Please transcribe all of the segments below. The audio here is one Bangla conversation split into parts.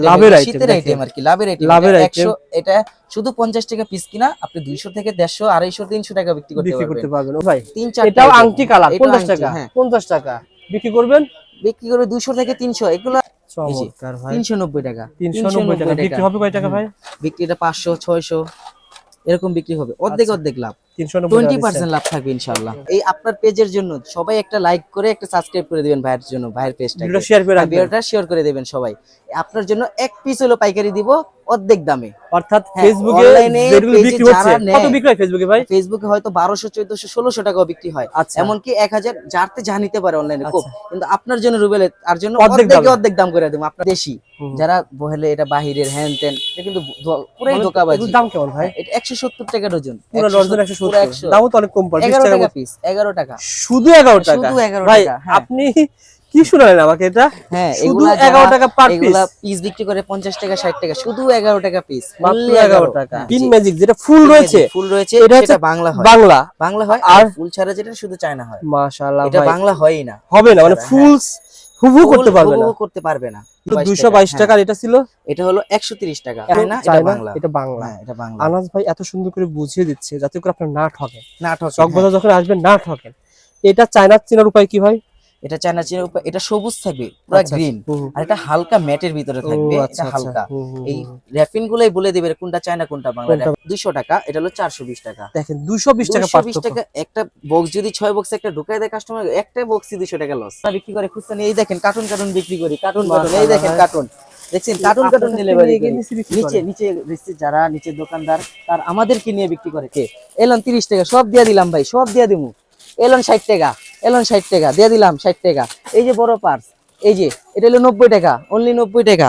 লাভের এটা শীতের আইটেম আর কি লাভের আইটেম লাভের লাভের এটা শুধু পঞ্চাশ টাকা পিস কিনা আপনি দুইশো থেকে টাকা বিক্রি করতে বিক্রি করতে পারবেন। পারবেন ভাই তিন চার এটাও আংটি কালার পঞ্চাশ টাকা হ্যাঁ। টাকা। বিক্রি করবেন? বিক্রি থেকে এগুলো চমৎকার ভাই। টাকা। টাকা। বিক্রি হবে কয় টাকা ভাই? বিক্রিটা পাঁচশো ছয়শো এরকম বিক্রি হবে। অর্ধেক আচ্ছা। অর্ধেক লাভ। লাভ থাকবে এই আপনার পেজের জন্য সবাই একটা লাইক করে একটা সাবস্ক্রাইব করে দিবেন ভাইয়ের জন্য ভাইয়ের পেজটা শেয়ার করে ভিডিওটা শেয়ার করে দেবেন সবাই। আপনার জন্য এক পিস হলো পাইকারি দিব অর্ধেক দামে। অর্থাৎ হ্যাঁ, ফেসবুকে যেগুলো বিক্রি হচ্ছে কত বিক্রি হয় ফেসবুকে ভাই? ফেসবুকে হয়তো টাকাও বিক্রি হয়। আচ্ছা। এমনকি এক হাজার যারতে যা নিতে পারে অনলাইনে খুব। আচ্ছা। কিন্তু আপনার জন্য রুবেলে তার জন্য অর্ধেক অর্ধেক দাম। করে দেবো। আপনার দেশি যারা বহলে এটা বাহিরের হ্যান এটা কিন্তু পুরাই মানে ধোকাবাজি। দাম কেমন ভাই? এটা একশো সত্তর টাকা ডজন পুরো ডজন একশো পুরো সত্তর 100 দামও তো অনেক কম পড়ে এগারো টাকা টাকা পিস। এগারো টাকা। শুধু এগারো টাকা? ভাই হ্যাঁ। আপনি কি শুনালেন আমাকে এটা? হ্যাঁ শুধু এগুলা এগারো যারা- টাকা পার পিস পিস বিক্রি করে পঞ্চাশ টাকা ষাট টাকা শুধু এগারো টাকা পিস মাত্র এগারো টাকা। পিন ম্যাজিক যেটা ফুল রয়েছে ফুল রয়েছে এটা হচ্ছে বাংলা হয়। বাংলা। বাংলা হয় আর- ফুল ছাড়া যেটা শুধু চায়না হয়। মাশাআল্লাহ এটা বাংলা হয়ই না। হবে না মানে হ্যাঁ। হুবহু করতে পারবে না। করতে পারবে না। দুইশো বাইশ টাকা এটা ছিল? এটা হলো একশো তিরিশ টাকা। তাই না এটা বাংলা। এটা বাংলা। হ্যাঁ এটা বাংলা। আনাস ভাই এত সুন্দর করে বুঝিয়ে দিচ্ছে যাতে করে আপনার না ঠকেন নাটক চকবাজার যখন আসবেন না ঠকেন। এটা চায়নার চেনার উপায় কি ভাই? এটা চায়না উপর এটা সবুজ থাকবে পুরো আচ্ছা, গ্রিন হুম, হুম। আর এটা হালকা ম্যাটের ভিতরে থাকবে আচ্ছা, এটা আচ্ছা, হালকা। এই। র্যাফিন গুলাই বলে দেবে কোনটা চায়না কোনটা বাংলা। কোনটা? দুইশো টাকা এটা হলো চারশো বিশ টাকা। দেখেন দুইশো বিশ টাকা 220 পার্থক্য। টাকা একটা বক্স যদি ছয় বক্স একটা ঢুকায় দেয় কাস্টমার একটা বক্সই দুশো টাকা লস বিক্রি করে খুচরা এই দেখেন কার্টুন কার্টুন বিক্রি করি কার্টুন কার্টুন এই দেখেন। কার্টুন দেখছেন কার্টুন কার্টুন বাড়ি। নিচে নিচে যারা নিচে দোকানদার তার আমাদেরকে নিয়ে বিক্রি করে কে? এলন তিরিশ টাকা সব দিয়ে দিলাম ভাই সব দিয়ে দিমু। এলন ষাট টাকা। এলন ষাট টাকা দিয়ে দিলাম ষাট টাকা। এই যে বড় পার্স এই যে এটা হলো নব্বই টাকা অনলি নব্বই টাকা।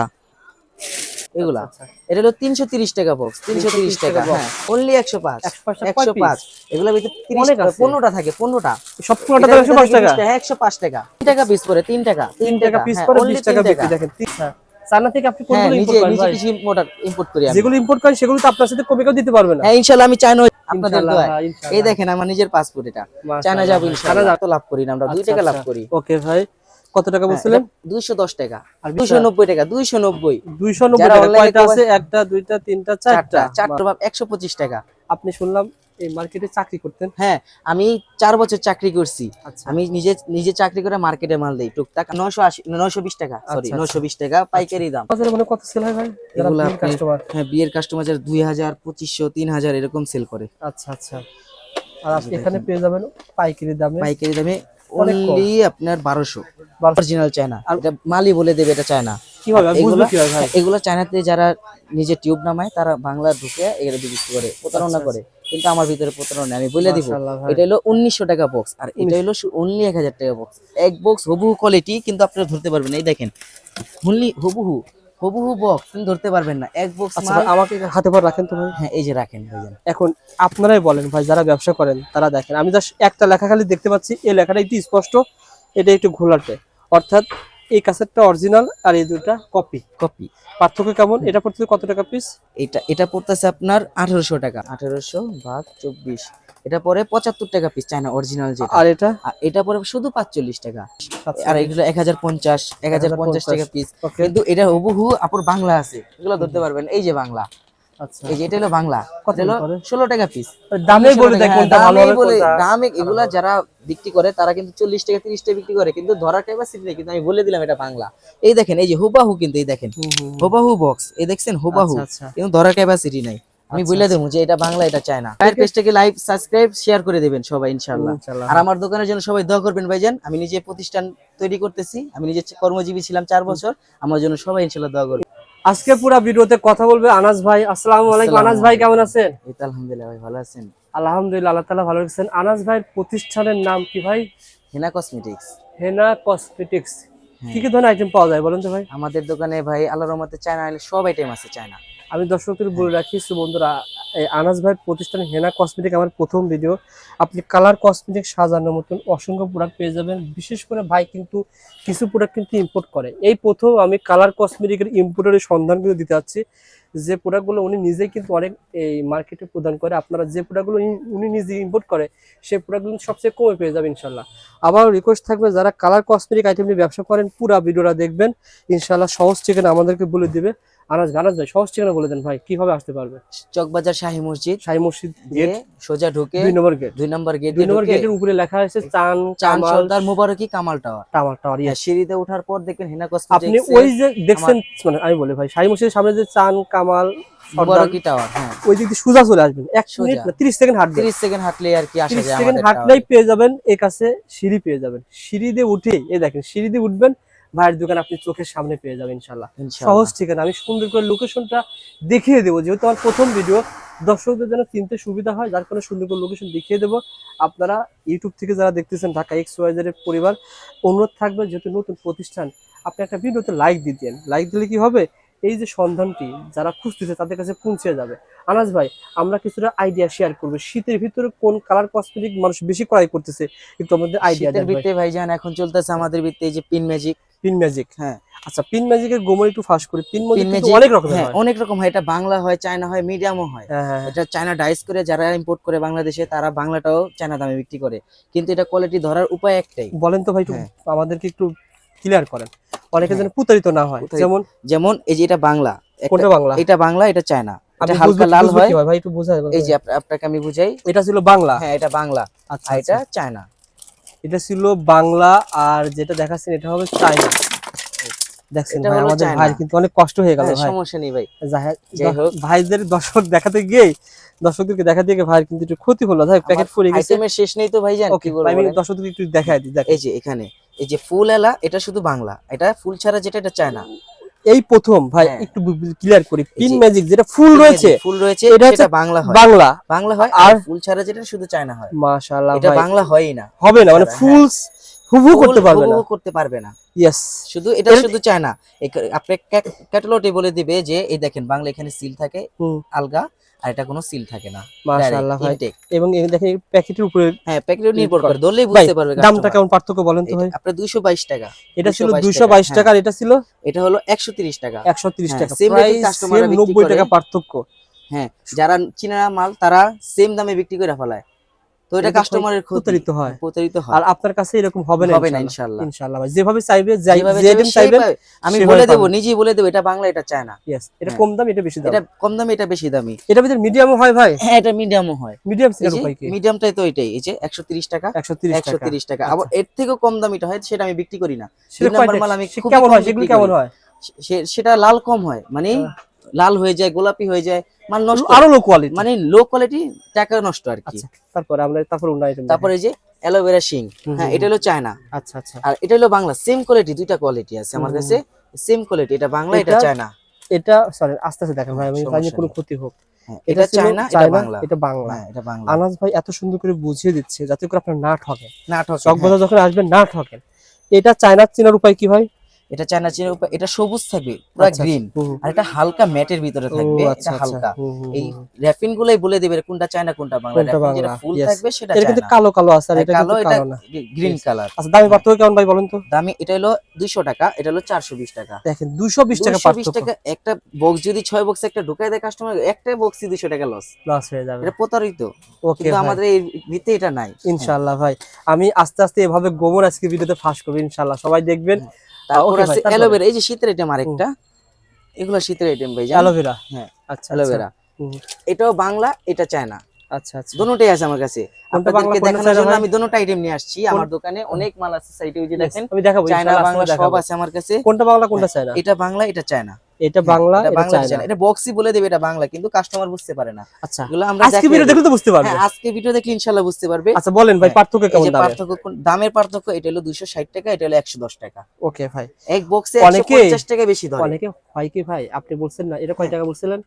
এগুলা আচ্ছা, এটা হলো তিনশো তিরিশ টাকা বক্স তিনশো তিরিশ টাকা টাকা হ্যাঁ অনলি একশো পাঁচ 105 একশো পাঁচ এগুলোর ভিতরে। পনেরোটা থাকে পনেরোটা। সব দাম একশো পাঁচ টাকা? একশো পাঁচ টাকা। তিন টাকা পিস করে তিন টাকা। তিন টাকা পিস হ্যাঁ, করে only টাকা দেখেন হ্যাঁ। চায়না থেকে আপনি হ্যাঁ কোনগুলো ইম্পোর্ট করেন নিজে ভাই? কিছু ইম্পোর্ট ইম্পোর্ট করি যেগুলো ইম্পোর্ট করেন সেগুলো তো আপনার সাথে কমে কেউ দিতে পারবে না। হ্যাঁ ইনশাআল্লাহ আমি চায়না আপনাদের দোয়ায়। হ্যাঁ, এই দেখেন আমার নিজের পাসপোর্ট এটা। চায়না যাব ইনশাআল্লাহ তো লাভ করি না আমরা দুই আচ্ছা, টাকা লাভ আচ্ছা। করি। ওকে ভাই কত টাকা বলছিলেন? দুইশো দশ টাকা। আর দুইশো নব্বই টাকা দুইশো নব্বই। দুইশো নব্বই যারা টাকা কয়টা আছে? একটা দুইটা তিনটা চারটা? চারটা চারটা ভাব একশো পঁচিশ টাকা। আপনি শুনলাম এই মার্কেটে চাকরি করতেন? হ্যাঁ আমি চার বছর চাকরি করছি। আচ্ছা। আমি নিজে নিজে চাকরি করে মার্কেটে মাল দিই। টুকটাক নয়শো আশি নয়শো বিশ টাকা সরি আচ্ছা, নয়শো বিশ টাকা পাইকারি দাম। বাজারে মানে কত সেল হয় ভাই? main হ্যাঁ বিয়ের কাস্টমার যারা দুই হাজার পঁচিশশো তিন হাজার এরকম সেল করে। আচ্ছা আচ্ছা। আর আপনি এখানে পেয়ে যাবেন পাইকারি দামে। পাইকারি দামে অনলি আপনার বারোশো। অরিজিনাল চায়না এটা মালি বলে দেবে এটা চায়না কীভাবে? বুঝব কীভাবে ভাই? এগুলো চায়নাতে যারা নিজে টিউব নামায় তারা বাংলা ঢুকে এগুলো বিক্রি করে প্রতারণা করে। কিন্তু আমার ভিতরে প্রতারণা আমি বলে দিব আচ্ছা। এটা হলো উনিশশো টাকা বক্স আর এটা হলো অনলি এক হাজার টাকা বক্স এক বক্স হুবহু কোয়ালিটি কিন্তু আপনারা ধরতে পারবেন। এই দেখেন অনলি হুবহু হুবহু বক্স কিন্তু ধরতে পারবেন না। এক বক্স আচ্ছা আমাকে হাতে পর রাখেন তো ভাই? হ্যাঁ এই যে রাখেন ভাইজান এখন আপনারাই বলেন ভাই যারা ব্যবসা করেন তারা দেখেন। আমি জাস্ট একটা লেখা খালি দেখতে পাচ্ছি এই লেখাটা একটু স্পষ্ট এটা একটু ঘোলাটে। অর্থাৎ এই কাসেটটা অরিজিনাল আর এই দুটা কপি কপি পার্থক্য কেমন? এটা পড়তে কত টাকা পিস এটা এটা পড়তেছে আপনার আঠারোশো টাকা। আঠারোশো ভাগ চব্বিশ। এটা পরে পঁচাত্তর টাকা পিস চায়না অরিজিনাল যেটা। আর এটা? এটা পরে শুধু পাঁচচল্লিশ টাকা। আর এগুলো এক হাজার পঞ্চাশ এক হাজার পঞ্চাশ। টাকা পিস কিন্তু এটা হুবহু আপুর বাংলা আছে। এগুলো ধরতে পারবেন। এই যে বাংলা। এই যে এটা হলো বাংলা। কত এটা হলো ষোলো টাকা পিস দামে বলে দেয় কোনটা ভালো হবে বলে দামে এগুলা যারা বিক্রি করে তারা কিন্তু চল্লিশ টাকা তিরিশ টাকা বিক্রি করে। কিন্তু ধরার ক্যাপাসিটি নেই কিন্তু আমি বলে দিলাম এটা বাংলা। এই দেখেন এই যে হুবাহু কিন্তু এই দেখেন। হুম, হুম, হুম। হুবাহু বক্স এই দেখছেন হুবাহু। আচ্ছা, আচ্ছা। কিন্তু ধরার ক্যাপাসিটি নাই। আমি আচ্ছা, বলে দেবো যে এটা বাংলা এটা চায় না পেজটাকে সাবস্ক্রাইব শেয়ার করে দেবেন সবাই ইনশাআল্লাহ। আর আমার দোকানের জন্য সবাই দোয়া করবেন ভাইজান। আমি নিজে প্রতিষ্ঠান তৈরি করতেছি। আমি নিজে কর্মজীবী ছিলাম চার বছর। আমার জন্য সবাই ইনশাআল্লাহ দোয়া করবেন। আজকে পুরো ভিডিওতে কথা বলবে আনাস ভাই। আসসালামু আলাইকুম। আনাস ভাই কেমন আছেন? আলহামদুলিল্লাহ ভাই ভালো আছেন? আলহামদুলিল্লাহ আল্লাহ তাআলা ভালো আছেন আনাস ভাইয়ের প্রতিষ্ঠানের নাম কি ভাই? হেনা কসমেটিক্স। হেনা কসমেটিক্স। হ্যাঁ। কি কি ধরনের আইটেম পাওয়া যায় বলুন তো ভাই? আমাদের দোকানে ভাই আল্লাহর রহমতে চায়না আইলে সব আইটেম আছে চায়না। আমি দর্শকদের বলে রাখি বন্ধুরা আনাস ভাইয়ের প্রতিষ্ঠান হেনা কসমেটিক আমার প্রথম ভিডিও আপনি কালার কসমেটিক সাজানোর মতন অসংখ্য প্রোডাক্ট পেয়ে যাবেন। বিশেষ করে ভাই কিন্তু কিছু প্রোডাক্ট কিন্তু ইম্পোর্ট করে। এই প্রথম আমি কালার কসমেটিকের ইম্পোর্টের সন্ধান কিন্তু দিতে যাচ্ছি। যে প্রোডাক্টগুলো উনি নিজেই কিন্তু অনেক, এই মার্কেটে প্রদান করে। আপনারা যে প্রোডাক্টগুলো উনি- নিজে ইম্পোর্ট করে, সেই প্রোডাক্টগুলো সবচেয়ে কমে পেয়ে যাবেন ইনশাল্লাহ আবার রিকোয়েস্ট থাকবে, যারা কালার কসমেটিক আইটেম নিয়ে ব্যবসা করেন, পুরা ভিডিওটা দেখবেন। ইনশাল্লাহ সহজ ঠিকানা আমাদেরকে বলে দিবে। আনাজ ভাই সহজ ঠিকানা বলে দেন ভাই কীভাবে আসতে পারবে? চকবাজার শাহী মসজিদ সাই মসজিদ গেট সোজা ঢুকে দুই নম্বর গেট। দুই নম্বর গেট দুই নম্বর গেটের উপরে লেখা আছে Chan Chan Sardar Mubaraki Kamal tower. Tower tower হ্যাঁ, সিঁড়িতে ওঠার পর দেখবেন হেনা আপনি ওই যে দেখছেন মানে আমি বলি ভাই সাই মসজিদের সামনে যে চান কামাল টাওয়ার হ্যাঁ। ওই দিক দিয়ে সোজা চলে আসবেন এক সোজা। মিনিট না, তিরিশ সেকেন্ড হাঁটবেন। 30 সেকেন্ড হাঁটলে আর কি আসা যায় সেকেন্ড হাঁটলেই পেয়ে যাবেন এই কাছে সিঁড়ি পেয়ে যাবেন। সিঁড়ি দিয়ে উঠে এই দেখেন সিঁড়ি দিয়ে উঠবেন ভাইয়ের দোকান আপনি চোখের সামনে পেয়ে যাবেন ইনশাল্লাহ সহজ ঠিকানা। আমি সুন্দর করে লোকেশনটা দেখিয়ে দেবো। যেহেতু আমার প্রথম ভিডিও দর্শকদের যেন চিনতে সুবিধা হয় যার কারণে সুন্দর করে লোকেশন দেখিয়ে দেবো। আপনারা ইউটিউব থেকে যারা দেখতেছেন ঢাকা এক্স ওয়াইজারের পরিবার অনুরোধ থাকবে যেহেতু নতুন প্রতিষ্ঠান আপনি একটা ভিডিওতে লাইক দিতেন লাইক দিলে কি হবে? এই যে সন্ধানটি যারা খুঁজতেছে তাদের কাছে পৌঁছে যাবে। আনাজ ভাই আমরা কিছুটা আইডিয়া শেয়ার করব। শীতের ভিতরে কোন কালার কসমেটিক মানুষ বেশি ক্রয় করতেছে? একটু আমাদের আইডিয়া শীতের দেন ভিত্তে ভাইজান এখন চলতেছে আমাদের ভিত্তে এই যে পিন ম্যাজিক পিন ম্যাজিক হ্যাঁ। আচ্ছা পিন ম্যাজিকের গোমর একটু ফাঁস করি। পিন ম্যাজিক অনেক রকম হ্যাঁ হয়। অনেক রকম হয়। এটা বাংলা হয় চায়না হয় মিডিয়ামও হয়। হ্যাঁ হ্যাঁ। এটা চায়না ডাইস করে যারা ইম্পোর্ট করে বাংলাদেশে তারা বাংলাটাও চায়না দামে বিক্রি করে। কিন্তু এটা কোয়ালিটি ধরার উপায় একটাই। বলেন তো ভাই একটু। আমাদেরকে একটু ক্লিয়ার করেন। অনেকে হ্যাঁ। যেন প্রতারিত না হয়। যেমন যেমন এই যে এটা বাংলা কোনটা বাংলা? এটা বাংলা এটা চায়না। আপনি এটা হালকা লাল হয়। ভাই একটু বোঝায় এই যে আপনাকে আমি বুঝাই। এটা ছিল বাংলা। হ্যাঁ এটা বাংলা। আচ্ছা আর এটা এটা চায়না। এটা ছিল বাংলা আর যেটা দেখাচ্ছেন এটা হবে দেখছেন ভাই আমাদের ভাই কিন্তু অনেক কষ্ট হয়ে গেল হ্যাঁ, ভাই। সমস্যা নেই ভাই। ভাইদের দর্শক দেখাতে গিয়ে দর্শকদেরকে দেখাতে গিয়ে ভাই কিন্তু একটু ক্ষতি হলো। ভাই প্যাকেট পড়ে গেছে। আইটেমের শেষ নেই তো ওকে কি বলব আমি বলেন? দর্শকদেরকে একটু দেখাই দিই দেখ এই যে এখানে। এই যে ফুল এলা এটা শুধু বাংলা। এটা ফুল ছাড়া যেটা এটা চায়না। এই প্রথম ভাই হ্যাঁ। একটু ক্লিয়ার করি। পিন ম্যাজিক যেটা ফুল রয়েছে ফুল রয়েছে এটা হচ্ছে বাংলা হয়। বাংলা। বাংলা হয় আর- ফুল ছাড়া যেটা শুধু চায়না হয়। মাশাআল্লাহ এটা বাংলা হয়ই না। হবে না মানে হ্যাঁ। ফুল হুবহু করতে পারবে না। করতে পারবে না। ইয়েস শুধু এটা শুধু চায়না। আপনি ক্যাটালগে বলে দিবে যে এই দেখেন বাংলা এখানে সিল থাকে আলগা। আর এটা কোনো সিল থাকে না। মাশাআল্লাহ ভাই। এবং এই দেখেন প্যাকেটের উপরে হ্যাঁ প্যাকেটের নির্ভর করে। ধরলেই বুঝতে পারবে দামটা কেমন পার্থক্য বলেন তো ভাই? আপনার 222 টাকা এটা ছিল 222 দুইশো বাইশ টাকা, আর এটা ছিল এটা হলো 130 টাকা। একশো তিরিশ হ্যাঁ, টাকা। প্রায় rate customer রা same বিক্রি নব্বই করে। টাকা পার্থক্য। হ্যাঁ যারা চীনা মাল তারা সেম দামে বিক্রি করে ফেলায়। তো এটা এটা কাস্টমারের প্রতারিত হয়। প্রতারিত হয়। আর আপনার কাছে এরকম হবে না হবে না ইনশাআল্লাহ। ইনশাআল্লাহ। ভাই। যেভাবে চাইবে যেভাবে চাইবে আমি বলে দেবো নিজেই বলে দেবো এটা বাংলা এটা চায়না। ইয়েস এটা হ্যাঁ। কম দাম এটা বেশি দাম। এটা কম দামি এটা বেশি দামি। এটা ভিতরে মিডিয়ামও হয় ভাই? হ্যাঁ এটা মিডিয়ামও হয়। মিডিয়াম সিলের উপায় কি? মিডিয়ামটাই তো এটাই এই যে একশো তিরিশ টাকা। একশো তিরিশ একশো টাকা তিরিশ টাকা। আচ্ছা। আবার এর থেকেও কম দামিটা হয় সেটা আমি বিক্রি করি না। সেটা দুই নাম্বার কয়টা? মাল আমি কেমন হয়? সেগুলো কেমন হয়? সেটা লাল কম হয় মানে লাল হয়ে যায় গোলাপি হয়ে যায় নষ্ট। আরও লো কোয়ালিটি মানে লো কোয়ালিটি টাকা নষ্ট আর কি। আচ্ছা তারপরে আমরা তারপর অন্য আইটেম তারপরে এই যে অ্যালোভেরা শিং। হ্যাঁ এটা হলো চায়না আচ্ছা আচ্ছা। আর এটা হলো বাংলা সেম কোয়ালিটি দুইটা কোয়ালিটি আছে আমার কাছে। সেম কোয়ালিটি এটা বাংলা এটা চায়না এটা সরি আস্তে আস্তে দেখেন ভাই আমি জানি কোনো ক্ষতি হোক। হ্যাঁ, এটা চায়না এটা বাংলা। এটা বাংলা। হ্যাঁ এটা বাংলা। আনাজ ভাই এত সুন্দর করে বুঝিয়ে দিচ্ছে যাতে করে আপনার না ঠকেন না ঠকে, হ্যাঁ। যখন আসবেন না ঠকেন এটা চায়নার চেনার উপায় কি ভাই? এটা চায়না চিনের উপর এটা সবুজ থাকবে পুরো আচ্ছা, গ্রিন আর এটা হালকা ম্যাটের ভিতরে থাকবে আচ্ছা, এটা আচ্ছা, হালকা। এই হুম। র্যাপিন গুলাই বলে দেবে কোনটা চায়না কোনটা বাংলা। কোনটা যেটা ফুল থাকবে সেটা এটা কিন্তু কালো কালো আছে আর এটা কালো এটা না। Green colour. আচ্ছা দামি পার্থক্য কেমন ভাই বলেন তো? দামি এটা হলো 200 টাকা এটা হলো 420 টাকা। দেখেন দুশো বিশ টাকা 220 পার্থক্য। টাকা একটা বক্স যদি 6 বক্স একটা ঢুকায় দেয় কাস্টমার একটা বক্সই 200 টাকা লস লস হয়ে যাবে। এটা প্রতারিত। ওকে কিন্তু আমাদের এই ভিত্তি এটা নাই। ইনশাআল্লাহ ভাই। আমি আস্তে আস্তে এভাবে গোমর আজকে ভিডিওতে ফাঁস করব ইনশাআল্লাহ। সবাই দেখবেন তারপর আছে অ্যালোভেরা এই যে শীতের আইটেম আরেকটা এগুলো শীতের আইটেম ভাই অ্যালোভেরা? হ্যাঁ, আচ্ছা অ্যালোভেরা। এটাও বাংলা এটা চায়না। আচ্ছা আচ্ছা। দোনোটাই আছে আমার কাছে। কোনটা বাংলা, আপনাদেরকে কোনটা দেখানোর জন্য আমি দোনোটা আইটেম নিয়ে আসছি আমার দোকানে। অনেক মাল আছে সাইডে ওই যে দেখেন। আমি দেখাবো চায়না বাংলা সব আছে আমার কাছে। কোনটা বাংলা কোনটা চায়না? এটা বাংলা এটা চায়না। এটা বাংলা এটা বাংলা এটা চায়না এটা বক্সই বলে দেবে এটা বাংলা কিন্তু কাস্টমার বুঝতে পারে না। আচ্ছা এগুলো আমরা আজকে ভিডিও দেখলে তো বুঝতে পারবে। হ্যাঁ আজকে ভিডিও দেখলে ইনশাআল্লাহ বুঝতে পারবে। আচ্ছা বলেন ভাই হ্যাঁ, পার্থক্য কেমন যে পার্থক্য দামের পার্থক্য এটা হলো 260 টাকা এটা হলো 110 টাকা। ওকে ভাই। এক বক্সে 150 টাকা বেশি ধরে। অনেকে হয় কি ভাই আপনি বলছেন না এটা কয় টাকা বলছিলেন?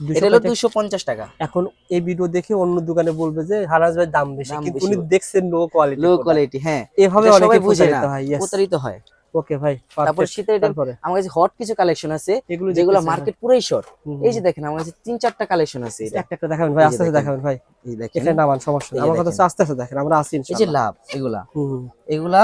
এটা হলো টাকা? 250 টাকা। এখন এই ভিডিও দেখে অন্য দোকানে বলবে যে হারাজ ভাই দাম বেশি কিন্তু উনি দেখছেন লো কোয়ালিটি লো কোয়ালিটি হ্যাঁ। এভাবে অনেকে বুঝে প্রতারিত না। প্রতারিত হয়। ওকে ভাই তারপর। শীতের তারপরে? আমার কাছে হট কিছু কালেকশন আছে এগুলো যেগুলো মার্কেট পুরাই শর্ট এই যে দেখেন আমার কাছে তিন চারটা কালেকশন আছে এটা। একটা একটা দেখাবেন ভাই আস্তে আস্তে। দেখাবেন ভাই। এই দেখেন। এটা নামান সমস্যা আমার কথা আস্তে আস্তে দেখেন আমরা আসি এই যে লাভ এগুলা। এগুলা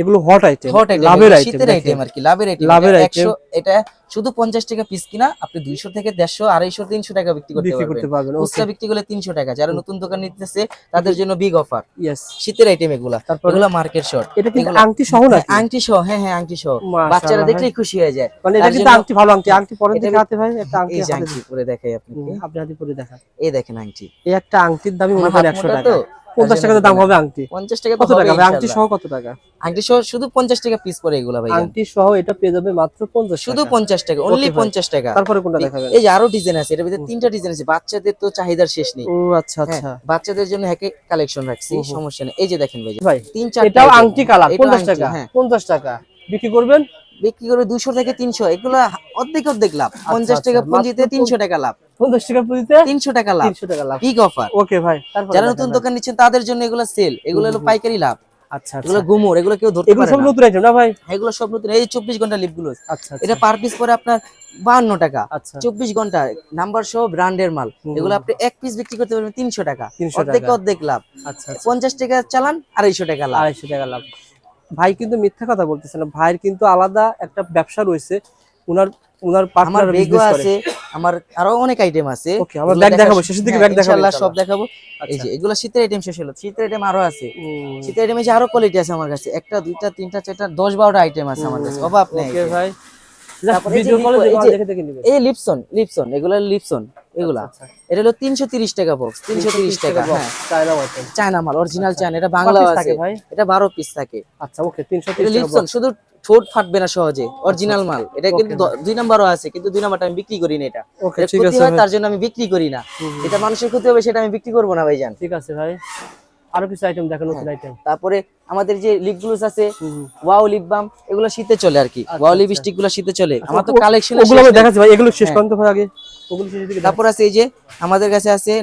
এগুলো হট আইটেম হট আইটেম লাভের আইটেম শীতের আইটেম আর কি লাভের আইটেম লাভের item। এটা শুধু পঞ্চাশ টাকা পিস কিনা আপনি দুইশো থেকে দেড়শো আড়াইশো তিনশো টাকা বিক্রি করতে বিক্রি পারবেন। করতে পারবেন খুচরা বিক্রি করলে তিনশো টাকা যারা নতুন দোকান নিতেছে তাদের জন্য বিগ অফার ইয়েস শীতের আইটেম এগুলা তারপরে? এগুলা মার্কেট শর্ট এটা কিন্তু আংটি সহ নাকি? আংটি সহ হ্যাঁ হ্যাঁ আংটি সহ। বাচ্চারা দেখলেই খুশি হয়ে যায়। মানে এটা কিন্তু আংটি ভালো আংটি আংটি পরে এটা দেখে হাতে ভাই একটা আংটি আংটি পরে দেখাই আপনাকে। আপনি হাতে পরে দেখান এই দেখেন আংটি। এই একটা আংটির দামই মনে একশো মোটা টাকা। তো, পঞ্চাশ তার টাকা দাম হবে আংটি। পঞ্চাশ টাকা কত টাকা আংটি। সহ কত টাকা? আংটি সহ শুধু পঞ্চাশ টাকা পিস পরে এগুলা ভাই আংটি সহ এটা পেয়ে যাবে মাত্র পঞ্চাশ শুধু টাকা। পঞ্চাশ টাকা অনলি ভাই। পঞ্চাশ টাকা। তারপরে কোনটা দেখাবেন? এই যে আরও ডিজাইন আছে এটার ভিতরে তিনটা ডিজাইন আছে বাচ্চাদের তো চাহিদার শেষ নেই। ও আচ্ছা হ্যাঁ, আচ্ছা। বাচ্চাদের জন্য হ্যাকে কালেকশন রাখছি। সমস্যা নেই। এই যে দেখেন ভাই ভাই তিন চার এটাও আংটি পঞ্চাশ আংটি, টাকা হ্যাঁ। পঞ্চাশ টাকা। বিক্রি করবেন? বিক্রি করে দুশো থেকে তিনশো এগুলো অর্ধেক অর্ধেক লাভ। পঞ্চাশ আচ্ছা, টাকা মাত্র পুঁজিতে তিনশো টাকা লাভ। পঞ্চাশ টাকা পুঁজিতে তিনশো টাকা লাভ। তিনশো টাকা লাভ। বিগ অফার ওকে ভাই যারা নতুন দোকান নিচ্ছেন তাদের জন্য এগুলো সেল এগুলো হলো। পাইকারি লাভ। আচ্ছা এগুলো আচ্ছা গুমর এগুলো কেউ ধরতে পারে সব নতুন আইটেম না ভাই? এগুলো সব নতুন। এই চব্বিশ ঘণ্টা লিপগুলো আচ্ছা এটা পার পিস পরে আপনার বাহান্ন টাকা। আচ্ছা। চব্বিশ ঘণ্টা নাম্বার সহ ব্র্যান্ডের মাল। এগুলো আপনি এক পিস বিক্রি করতে পারবেন তিনশো টাকা। 300 অর্ধেক অর্ধেক লাভ। আচ্ছা আচ্ছা। পঞ্চাশ টাকা চালান আড়াইশো টাকা লাভ। আড়াইশো টাকা লাভ। ভাই কিন্তু মিথ্যা কথা বলতেছে না। ভাইয়ের কিন্তু আলাদা একটা ব্যবসা রয়েছে। উনার উনার আমার পার্টনার বিজনেস আছে আমার আরও অনেক আইটেম আছে। ওকে আমার ব্যাগ দেখাবো শেষের দিকে ব্যাগ দেখাবো ইনশাআল্লাহ সব দেখাবো। এই আচ্ছা যে এগুলো শীতের আইটেম শেষ হলো। শীতের আইটেম আরও আছে। শীতের আইটেম যে আরও কোয়ালিটি আছে আমার কাছে। একটা দুইটা তিনটা চারটা দশ বারোটা আইটেম আছে আমার কাছে। অভাব নেই। ওকে ভাই। এই লিপসন লিপসন এগুলো লিপসন এগুলা। আচ্ছা, এটা হলো তিনশো তিরিশ টাকা বক্স তিনশো তিরিশ টাকা হ্যাঁ। চায়না মাল অরিজিনাল আচ্ছা। চায়না এটা বাংলাও কত piece আছে। এটা বারো পিস থাকে। আচ্ছা ওকে 330 লিপসন শুধু ঠোঁট ফাটবে না সহজে অরিজিনাল মাল। এটা কিন্তু দুই নাম্বারও আছে কিন্তু দুই নাম্বারটা আমি বিক্রি করি না এটা। ঠিক ক্ষতি আছে হয় তার জন্য আমি বিক্রি করি না। এটা মানুষের ক্ষতি হবে সেটা আমি বিক্রি করব না ভাইজান। ঠিক আছে ভাই। আরও কিছু আইটেম দেখেন নতুন হ্যাঁ। আইটেম তারপরে আমাদের যে লিপ গ্লুস আছে ওয়াও লিপ বাম এগুলো শীতে চলে আর কি। আচ্ছা, ওয়াও আচ্ছা। লিপস্টিকগুলো শীতে চলে। আমার তো কালেকশন ওগুলো দেখাচ্ছি ভাই এগুলো শেষ পর্যন্ত করেন আগে। ওগুলো শেষ দিকে তারপর আছে এই যে আমাদের কাছে আছে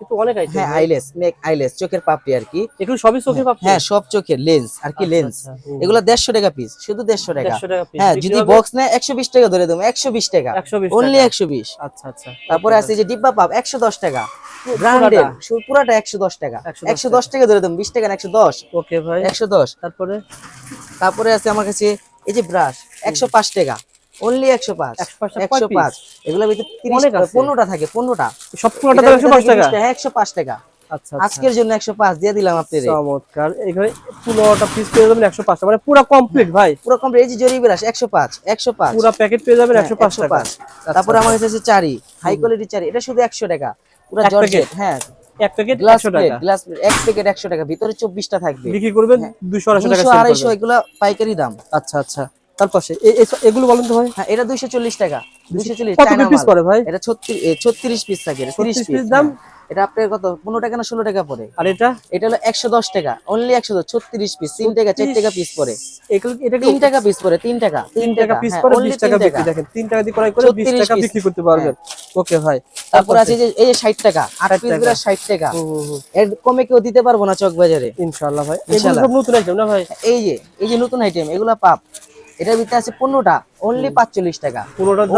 কিন্তু অনেক আইটেম হ্যাঁ আইলেস মেক আইলেস চোখের পাপড়ি আর কি। এগুলো সবই চোখে পাচ্ছেন হ্যাঁ সব চোখের লেন্স আর কি লেন্স এগুলো দেড়শো টাকা পিস শুধু দেড়শো টাকা। 150 টাকা হ্যাঁ যদি বক্স নেয় একশো বিশ টাকা ধরে দেবো একশো বিশ টাকা। 120 অনলি টাকা। একশো বিশ। আচ্ছা আচ্ছা। তারপরে আছে যে ডিব্বা পাপ একশো দশ টাকা। ব্র্যান্ডের পুরাটা? একশো দশ টাকা। 110 একশো দশ টাকা। ধরে দেবো বিশ টাকা একশো দশ। ওকে ভাই। একশো দশ। তারপরে? তারপরে আছে আমার কাছে এই যে ব্রাশ একশো পাঁচ টাকা। অনলি একশো পাঁচ। 105 টাকা একশো পাঁচ। এগুলোর ভিতরে তিরিশ অনেক আছে। পনেরোটা থাকে পনেরোটা। সব পুরোটা দাম 105 টাকা? একশো পাঁচ টাকা। আচ্ছা আচ্ছা। আজকের জন্য একশো পাঁচ দিয়ে দিলাম আপনাদের। চমৎকার। এখানে পুরোটা পিস পেয়ে যাবেন 105 টাকা। মানে পুরো কমপ্লিট ভাই। পুরো কমপ্লিট এই যে জরি পাঁচ একশো পাঁচ। পুরো প্যাকেট পেয়ে যাবেন হ্যাঁ, 105 টাকা। 105 তারপরে আমার কাছে আছে চারি হাই কোয়ালিটি চারি। এটা শুধু একশো টাকা। পুরো জর্জেট হ্যাঁ। এক প্যাকেট 100 টাকা? গ্লাস এক প্যাকেট একশো টাকা। ভিতরে চব্বিশটা থাকবে। বিক্রি করবেন 200 250 টাকা দুশো sell আড়াইশো করবেন। এগুলো পাইকারি দাম। আচ্ছা আচ্ছা। এ- এ- এগুলো বলেন তো ভাই। হ্যাঁ এটা দুইশো চল্লিশ টাকা। দুইশো চল্লিশ কত পিস পড়ে ভাই? এটা ছত্রিশ পিস থাকে এটা 36 তিরিশ piece পিস দাম? এটা আপনার কত? পনেরো টাকা না ষোলো টাকা পড়ে। আর এটা? এটা হলো একশো দশ টাকা। অনলি একশো দশ ছত্রিশ পিস তিন টাকা চার টাকা পিস পড়ে। এগুলো এটা তিন টাকা পিস পড়ে তিন টাকা। তিন টাকা পিস হ্যাঁ, only 20 টাকা বিক্রি দেখেন। 3 টাকা দিয়ে ক্রয় করে 20 টাকা বিক্রি করতে পারবেন। ওকে ভাই তারপর আছে যে এই যে ষাট টাকা আট 60 পিসগুলো ষাট টাকা। এর কমে কেউ দিতে পারব না চক বাজারে ইনশাআল্লাহ ভাই। এগুলো। সব নতুন আইটেম না ভাই? এই যে এই যে নতুন আইটেম এগুলা পাপ। এটার ভিতরে আছে পনেরোটা অনলি পাঁচচল্লিশ টাকা।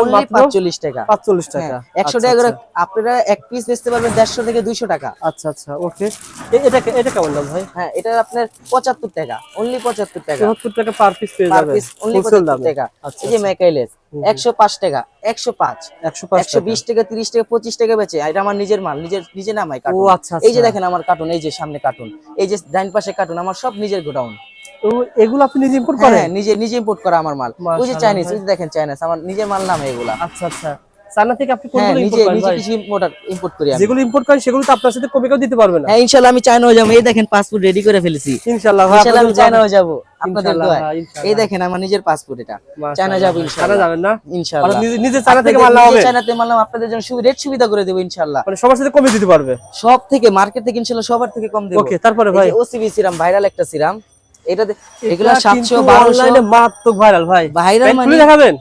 অনলি পাঁচচল্লিশ টাকা। 45 টাকা। হ্যাঁ, একশো আচ্ছা, টাকা করে আচ্ছা। আপনারা এক পিস বেচতে পারবেন দেড়শো থেকে দুইশো টাকা। আচ্ছা আচ্ছা ওকে এটা এটা কেমন দাম ভাই? হ্যাঁ এটা আপনার পঁচাত্তর টাকা অনলি পঁচাত্তর টাকা। 74 টাকা পার পিস পেয়ে যাবেন। অনলি পঁচাত্তর টাকা। আচ্ছা এই যে ম্যাকাইলেস একশো পাঁচ টাকা একশো পাঁচ। 105 একশো বিশ টাকা তিরিশ টাকা পঁচিশ টাকা বেচে। এটা আমার নিজের মাল নিজের নিজে নামাই কার্টুন আচ্ছা এই যে আচ্ছা। দেখেন আমার কার্টুন এই যে সামনে কার্টুন এই যে ডাইন পাশে কার্টুন আমার সব নিজের গোডাউন এগুলো আপনি নিজে ইম্পোর্ট হ্যাঁ করেন নিজে নিজে ইম্পোর্ট করা আমার মাল। ওই যে চাইনিজ ওই যে দেখেন চাইনিজ আমার নিজের মাল নামে এগুলা। আচ্ছা আচ্ছা। চায়না থেকে আপনি হ্যাঁ কোনগুলো ইম্পোর্ট করেন নিজে কিছু ইম্পোর্ট ইম্পোর্ট করি আমি। যেগুলো ইম্পোর্ট করেন সেগুলো তো আপনার সাথে কমে কেউ দিতে পারবে না। হ্যাঁ ইনশাআল্লাহ আমি চায়না হয়ে যাব। এই দেখেন পাসপোর্ট রেডি করে ফেলেছি। ইনশাআল্লাহ ইনশাআল্লাহ আমি চায়না হয়ে যাব। আপনাদের ইনশাআল্লাহ, হ্যাঁ, এই দেখেন আমার নিজের পাসপোর্ট এটা। চায়না যাব ইনশাআল্লাহ। যাবেন না? ইনশাআল্লাহ। নিজে নিজে চায়না থেকে মাল নিজে নামাবেন চায়নাতে মাল আপনাদের জন্য রেট সুবিধা করে দেবো ইনশাআল্লাহ। মানে সবার সাথে কমে দিতে পারবে? সব থেকে মার্কেট থেকে ইনশাআল্লাহ সবার থেকে কম দেবো। ওকে তারপরে ভাই। ওসিবি সিরাম ভাইরাল একটা সিরাম। এটা এগুলা অনলাইনে মারাত্মক ভাইরাল ভাই। ভাইরাল মানে দেখাবেন?